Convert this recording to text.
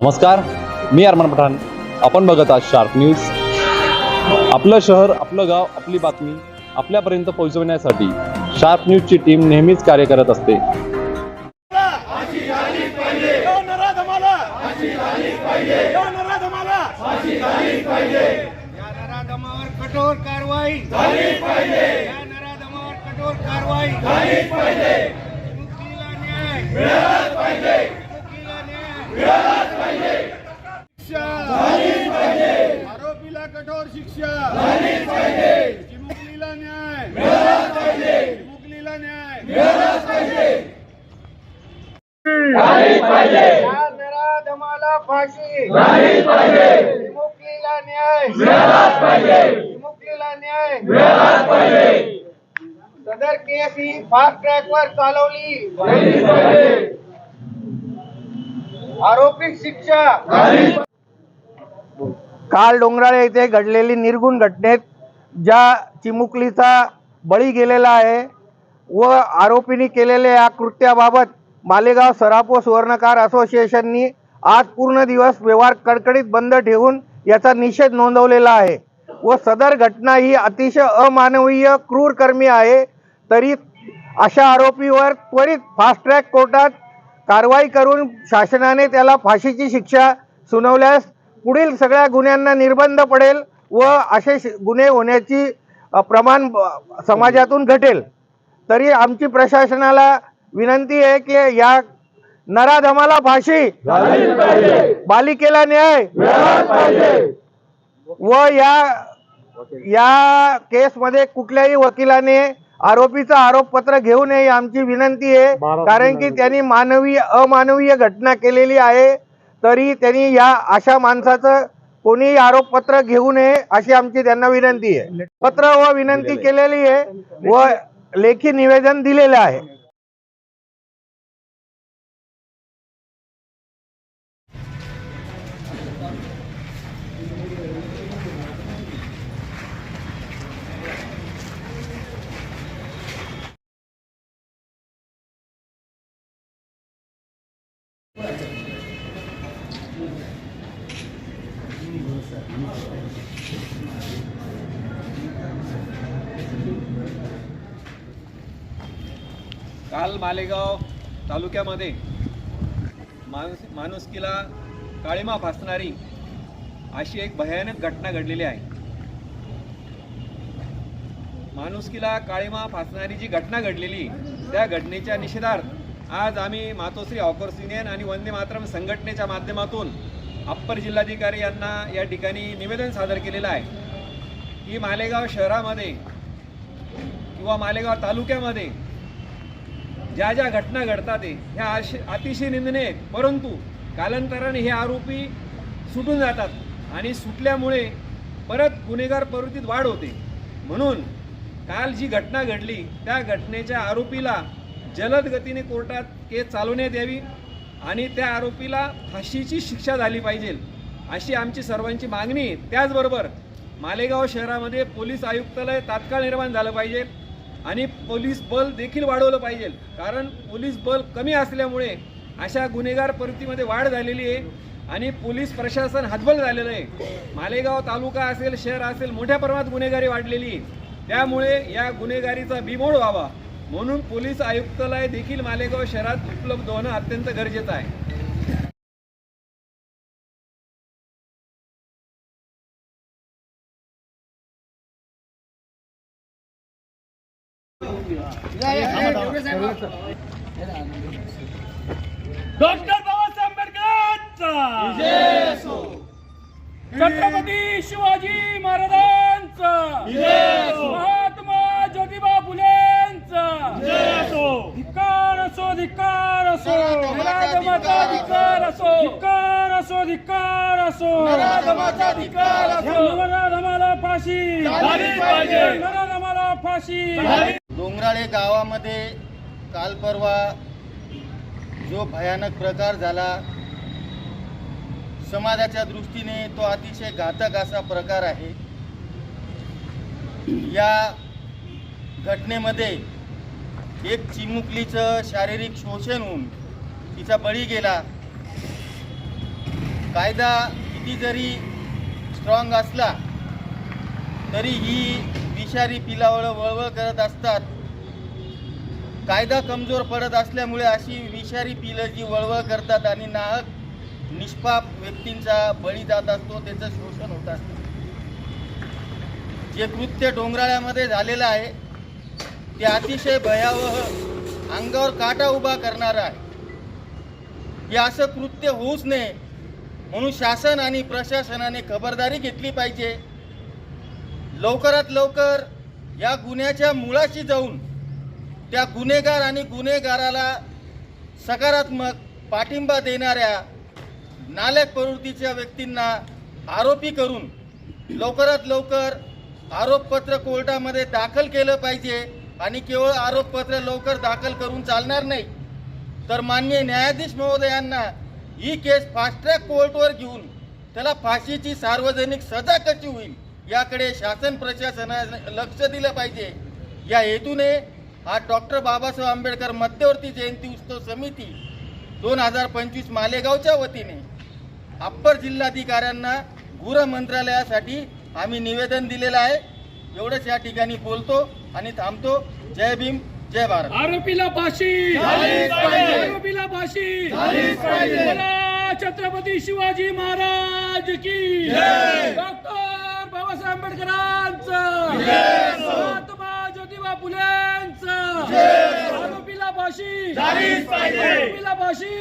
नमस्कार मी अरमान पठाण. आपण बघत आहात शार्प न्यूज. आपलं शहर आपलं गाव आपली बातमी आपल्यापर्यंत पोहोचवण्यासाठी शार्प न्यूजची टीम नेहमीच कार्य करत असते. कठोर कारवाई. झाली पाहिजे या नराधमावर कठोर कारवाई. झाली पाहिजे मुक्तीला न्याय मिळालाच पाहिजे मुक्तीला न्याय मिळालाच पाहिजे शिक्षा झाली पाहिजे आरोपीला कठोर शिक्षा. चिमुकलीला न्याय. चिमुकलीला न्याय. या नराधमाला फाशी. झाली पाहिजे. विमुक्तीला न्याय. विमुक्तीला न्याय. सदर केस ही फास्ट ट्रॅक वर चालवली. आरोपी शिक्षा. काल डोंगराळे येथे घडलेली निर्गुण घटनेत ज्या चिमुकलीचा बळी गेलेला आहे व आरोपींनी केलेल्या या कृत्याबाबत मालेगाव सरापो सुवर्णकार असोसिएशननी आज पूर्ण दिवस व्यवहार कडकडीत बंद ठेवून याचा निषेध नोंदवलेला आहे. व सदर घटना ही अतिशय अमानवीय क्रूरकर्मी आहे. तरी अशा आरोपीवर त्वरित फास्ट ट्रॅक कोर्टात कारवाई करून शासनाने त्याला फाशीची शिक्षा सुनावल्यास पुढील सगळ्या गुन्ह्यांना निर्बंध पडेल व असे गुन्हे होण्याची प्रमाण समाजातून घटेल. तरी आमची प्रशासनाला विनंती आहे की या नराधमाला फाशी. बालिकेला न्याय. व या या केसमध्ये कुठल्याही वकिलाने आरोपीचं आरोपपत्र घेऊ नये आमची विनंती आहे. कारण की त्यांनी मानवीय अमानवीय घटना केलेली आहे. तरी त्यांनी या अशा माणसाचं कोणीही आरोपपत्र घेऊ नये अशी आमची त्यांना विनंती आहे. पत्र व विनंती केलेली आहे व लेखी निवेदन दिलेलं आहे. काल मालेगाव तालुक्यामध्ये माणूस माणुसकीला काळीमा फासणारी अशी एक भयानक घटना घडलेली आहे. माणुसकीला काळीमा फासणारी जी घटना घडलेली त्या घटनेच्या निषेधार्थ आज आम्ही मातोश्री ऑकर्स युनियन आणि वंदे मातरम संघटनेच्या माध्यमातून अप्पर जिल्हाधिकारी यांना या ठिकाणी निवेदन सादर केलेलं आहे. की मालेगाव शहरामध्ये किंवा मालेगाव तालुक्यामध्ये ज्या ज्या घटना घडतात आहे, ह्या अश- अतिशय निंदनीय आहेत. परंतु कालांतराने हे आरोपी सुटून जातात आणि सुटल्यामुळे परत गुन्हेगार प्रवृत्तीत वाढ होते. म्हणून काल जी घटना घडली त्या घटनेच्या आरोपीला जलद गतीने कोर्टात केस चालवण्यात यावी आणि त्या आरोपीला फाशीची शिक्षा झाली पाहिजे अशी आमची सर्वांची मागणी त्याचबरोबर मालेगाव शहरामध्ये पोलीस आयुक्तालय तात्काळ निर्माण झालं पाहिजे आणि पोलीस बल देखील वाढवलं पाहिजे. कारण पोलीस बल कमी असल्यामुळे अशा गुन्हेगार प्रवृत्तीमध्ये वाढ झालेली आहे आणि पोलीस प्रशासन हतबल झालेलं आहे. मालेगाव तालुका असेल शहर असेल मोठ्या प्रमाणात गुन्हेगारी वाढलेली आहे. त्यामुळे या गुन्हेगारीचा बिमोड व्हावा. म्हणून पोलीस आयुक्तालय देखील मालेगाव शहरात उपलब्ध होणं अत्यंत गरजेचं आहे. डॉक्टर बाबासाहेब आंबेडकरांचा! छत्रपती शिवाजी महाराजांचा! असो. धिक्कार असो. नराधमाचा धिक्कार असो धिक्कार असो. धिक्कार असो नराधमाचा धिक्कार असो. नराधमाला फाशी. नराधमाला फाशी. डोंगराळे गावामध्ये काल परवा जो भयानक प्रकार झाला समाजाच्या दृष्टीने तो अतिशय घातक असा प्रकार आहे. या घटनेमध्ये एक चिमुकलीचं शारीरिक शोषण होऊन तिचा बळी गेला. कायदा किती जरी स्ट्रॉंग असला तरी ही विषारी पिलावळ वळवळ करत असतात. कायदा कमजोर पडत असल्यामुळे अशी विषारी पिलं जी वळवळ करतात आणि नाहक निष्पाप व्यक्तींचा बळी जात असतो त्याचं शोषण होत असतं. जे कृत्य डोंगराळ्यामध्ये झालेलं आहे ते अतिशय भयावह अंगावर काटा उभा करणारं आहे. हे असं कृत्य होऊच नये म्हणून शासन आणि प्रशासनाने खबरदारी घेतली पाहिजे. लवकरात लवकर या गुन्ह्याच्या मुळाशी जाऊन त्या गुन्हेगार आणि गुन्हेगाराला सकारात्मक पाठिंबा देणाऱ्या नालक प्रवृत्तीच्या व्यक्तींना आरोपी करून लवकरात लवकर आरोपपत्र कोर्टामध्ये दाखल केलं पाहिजे. आणि केवळ आरोपपत्र लवकर दाखल करून चालणार नाही. तर मान्य न्यायाधीश महोदयांना ही केस फास्ट ट्रॅक कोर्टवर घेऊन त्याला फाशीची सार्वजनिक सजा कशी होईल याकडे शासन प्रशासनाने लक्ष दिलं पाहिजे. या हेतूने हा डॉक्टर बाबासाहेब आंबेडकर मध्यवर्ती जयंती उत्सव समिती दोन हजार पंचवीस मालेगावच्या वतीने अप्पर जिल्हाधिकाऱ्यांना गृह मंत्रालयासाठी आम्ही निवेदन दिलेलं आहे. एवढंच या ठिकाणी बोलतो आणि थांबतो. जय भीम जय भारत. आरोपीला फाशी. आरोपीला फाशी. छत्रपती शिवाजी महाराज की डॉक्टर बाबासाहेब आंबेडकरांचं. महात्मा ज्योतिबा फुलेंचं आरोपीला फाशी. आरोपीला फाशी.